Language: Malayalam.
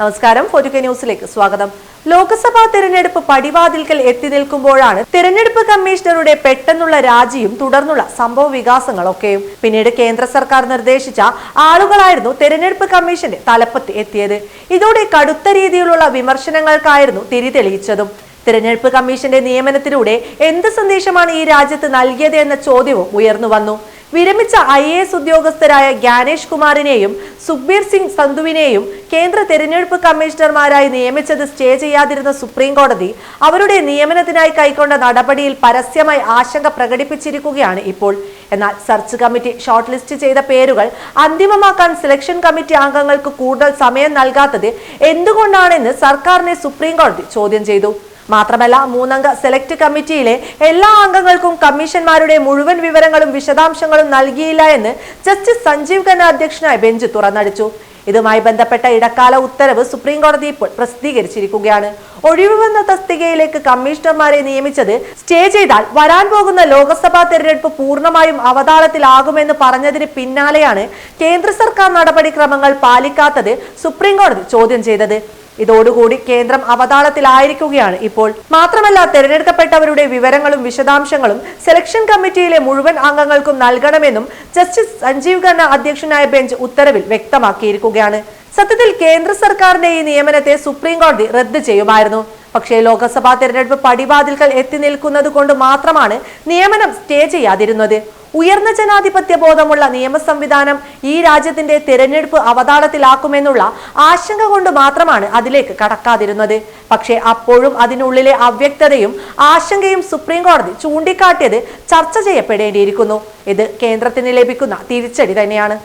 നമസ്കാരം. ഫോർട്ടുകെ ന്യൂസിലേക്ക് സ്വാഗതം. ലോക്സഭാ തെരഞ്ഞെടുപ്പ് പടിവാതിൽക്കൽ എത്തി നിൽക്കുമ്പോഴാണ് തെരഞ്ഞെടുപ്പ് കമ്മീഷണറുടെ പെട്ടെന്നുള്ള രാജിയും തുടർന്നുള്ള സംഭവ വികാസങ്ങളൊക്കെയും. പിന്നീട് കേന്ദ്ര സർക്കാർ നിർദ്ദേശിച്ച ആളുകളായിരുന്നു തെരഞ്ഞെടുപ്പ് കമ്മീഷന്റെ തലപ്പത്ത് എത്തിയത്. ഇതോടെ കടുത്ത രീതിയിലുള്ള വിമർശനങ്ങൾക്കായിരുന്നു തിരി തെളിയിച്ചതും തിരഞ്ഞെടുപ്പ് കമ്മീഷന്റെ നിയമനത്തിലൂടെ എന്ത് സന്ദേശമാണ് ഈ രാജ്യത്ത് നൽകിയത് എന്ന ചോദ്യവും ഉയർന്നു വന്നു. വിരമിച്ച ഐ എ എസ് ഉദ്യോഗസ്ഥരായ ജ്ഞാനേഷ് കുമാറിനെയും സുഖ്ബീർ സിംഗ് സന്ധുവിനെയും കേന്ദ്ര തെരഞ്ഞെടുപ്പ് കമ്മീഷണർമാരായി നിയമിച്ചത് സ്റ്റേ ചെയ്യാതിരുന്ന സുപ്രീം കോടതി അവരുടെ നിയമനത്തിനായി കൈക്കൊണ്ട നടപടിയിൽ പരസ്യമായി ആശങ്ക പ്രകടിപ്പിച്ചിരിക്കുകയാണ് ഇപ്പോൾ. എന്നാൽ സെർച്ച് കമ്മിറ്റി ഷോർട്ട് ലിസ്റ്റ് ചെയ്ത പേരുകൾ അന്തിമമാക്കാൻ സെലക്ഷൻ കമ്മിറ്റി അംഗങ്ങൾക്ക് കൂടുതൽ സമയം നൽകാത്തത് എന്തുകൊണ്ടാണെന്ന് സർക്കാരിനെ സുപ്രീം കോടതി ചോദ്യം ചെയ്തു. മാത്രമല്ല മൂന്നംഗ സെലക്ട് കമ്മിറ്റിയിലെ എല്ലാ അംഗങ്ങൾക്കും കമ്മീഷന്മാരുടെ മുഴുവൻ വിവരങ്ങളും വിശദാംശങ്ങളും നൽകിയില്ല എന്ന് ജസ്റ്റിസ് സഞ്ജീവ് ഖന്ന അധ്യക്ഷനായ ബെഞ്ച് തുറന്നടിച്ചു. ഇതുമായി ബന്ധപ്പെട്ട ഇടക്കാല ഉത്തരവ് സുപ്രീം കോടതി ഇപ്പോൾ പ്രസിദ്ധീകരിച്ചിരിക്കുകയാണ്. ഒഴിവ് വന്ന തസ്തികയിലേക്ക് കമ്മീഷണർമാരെ നിയമിച്ചത് സ്റ്റേ ചെയ്താൽ വരാൻ പോകുന്ന ലോക്സഭാ തെരഞ്ഞെടുപ്പ് പൂർണമായും അവതാളത്തിലാകുമെന്ന് പറഞ്ഞതിന് പിന്നാലെയാണ് കേന്ദ്ര സർക്കാർ നടപടിക്രമങ്ങൾ പാലിക്കാത്തത് സുപ്രീം കോടതി ചോദ്യം ചെയ്തത്. ഇതോടുകൂടി കേന്ദ്രം അവതാളത്തിലായിരിക്കുകയാണ് ഇപ്പോൾ. മാത്രമല്ല തെരഞ്ഞെടുക്കപ്പെട്ടവരുടെ വിവരങ്ങളും വിശദാംശങ്ങളും സെലക്ഷൻ കമ്മിറ്റിയിലെ മുഴുവൻ അംഗങ്ങൾക്കും നൽകണമെന്നും ജസ്റ്റിസ് സഞ്ജീവ് ഖന്ന അധ്യക്ഷനായ ബെഞ്ച് ഉത്തരവിൽ വ്യക്തമാക്കിയിരിക്കുകയാണ്. സത്യത്തിൽ കേന്ദ്ര സർക്കാരിന്റെ ഈ നിയമനത്തെ സുപ്രീം കോടതി റദ്ദ് ചെയ്യുമായിരുന്നു. പക്ഷേ ലോക്സഭാ തെരഞ്ഞെടുപ്പ് പടിവാതിൽക്കൽ എത്തി നിൽക്കുന്നത് കൊണ്ട് മാത്രമാണ് നിയമനം സ്റ്റേ ചെയ്യാതിരുന്നത്. ഉയർന്ന ജനാധിപത്യ ബോധമുള്ള നിയമ സംവിധാനം ഈ രാജ്യത്തിന്റെ തിരഞ്ഞെടുപ്പ് അവതാളത്തിലാക്കുമെന്നുള്ള ആശങ്ക കൊണ്ട് മാത്രമാണ് അതിലേക്ക് കടക്കാതിരുന്നത്. പക്ഷേ അപ്പോഴും അതിനുള്ളിലെ അവ്യക്തതയും ആശങ്കയും സുപ്രീം കോടതി ചൂണ്ടിക്കാട്ടിയത് ചർച്ച ചെയ്യപ്പെടേണ്ടിയിരിക്കുന്നു. ഇത് കേന്ദ്രത്തിന് ലഭിക്കുന്ന തിരിച്ചടി തന്നെയാണ്.